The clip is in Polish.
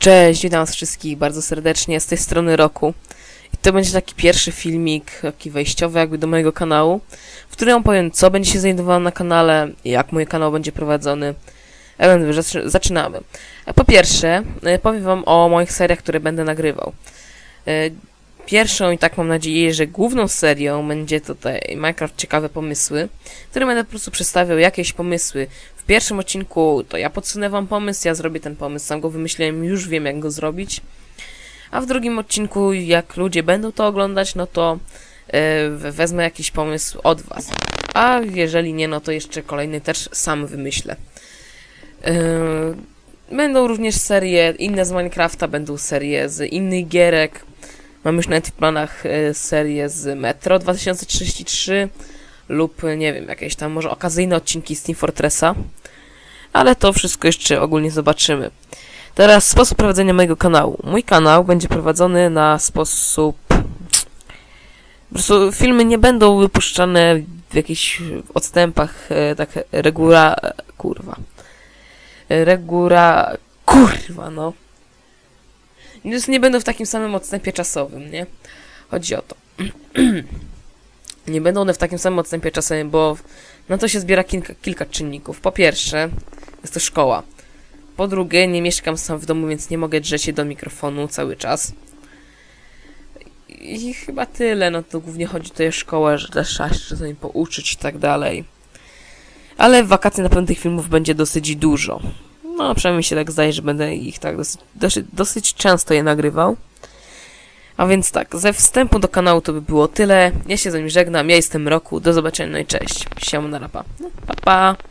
Cześć, witam was wszystkich bardzo serdecznie z tej strony Roku. I to będzie taki pierwszy filmik, taki wejściowy jakby do mojego kanału, w którym opowiem co będzie się znajdowało na kanale, jak mój kanał będzie prowadzony. Zaczy- zaczynamy. Po pierwsze, e, powiem wam o moich seriach, które będę nagrywał. Pierwszą i tak mam nadzieję, że główną serią będzie tutaj Minecraft Ciekawe Pomysły, w którym będę po prostu przedstawiał jakieś pomysły. W pierwszym odcinku to ja podsunę wam pomysł, ja zrobię ten pomysł, sam go wymyśliłem, już wiem jak go zrobić. A w drugim odcinku, jak ludzie będą to oglądać, no to we- wezmę jakiś pomysł od was. A jeżeli nie, no to jeszcze kolejny też sam wymyślę. E, Będą również serie inne z Minecrafta, będą serie z innych gierek. Mam już nawet w planach e, serię z Metro 2033 lub nie wiem, jakieś tam może okazyjne odcinki z Team Fortressa. Ale to wszystko jeszcze ogólnie zobaczymy. Teraz sposób prowadzenia mojego kanału. Mój kanał będzie prowadzony na sposób. Po prostu filmy nie będą wypuszczane w jakichś odstępach, e, tak regula. kurwa. E, Regula. kurwa, no. Więc nie będą w takim samym odstępie czasowym, nie? Chodzi o to. nie będą one w takim samym odstępie czasowym, bo na to się zbiera kilka, kilka czynników. Po pierwsze, jest to szkoła. Po drugie, nie mieszkam sam w domu, więc nie mogę drzeć się do mikrofonu cały czas. I chyba tyle, no to głównie chodzi tutaj o szkołę, że też trzeba się czasami pouczyć i tak dalej. Ale w wakacje na pewno tych filmów będzie dosyć dużo. No, przynajmniej się tak zdaje, że będę ich tak dosyć, dosyć, dosyć często je nagrywał. A więc tak, ze wstępu do kanału to by było tyle. Ja się z wami żegnam, ja jestem Roku, do zobaczenia, no i cześć. Siema na rapa. No, pa pa.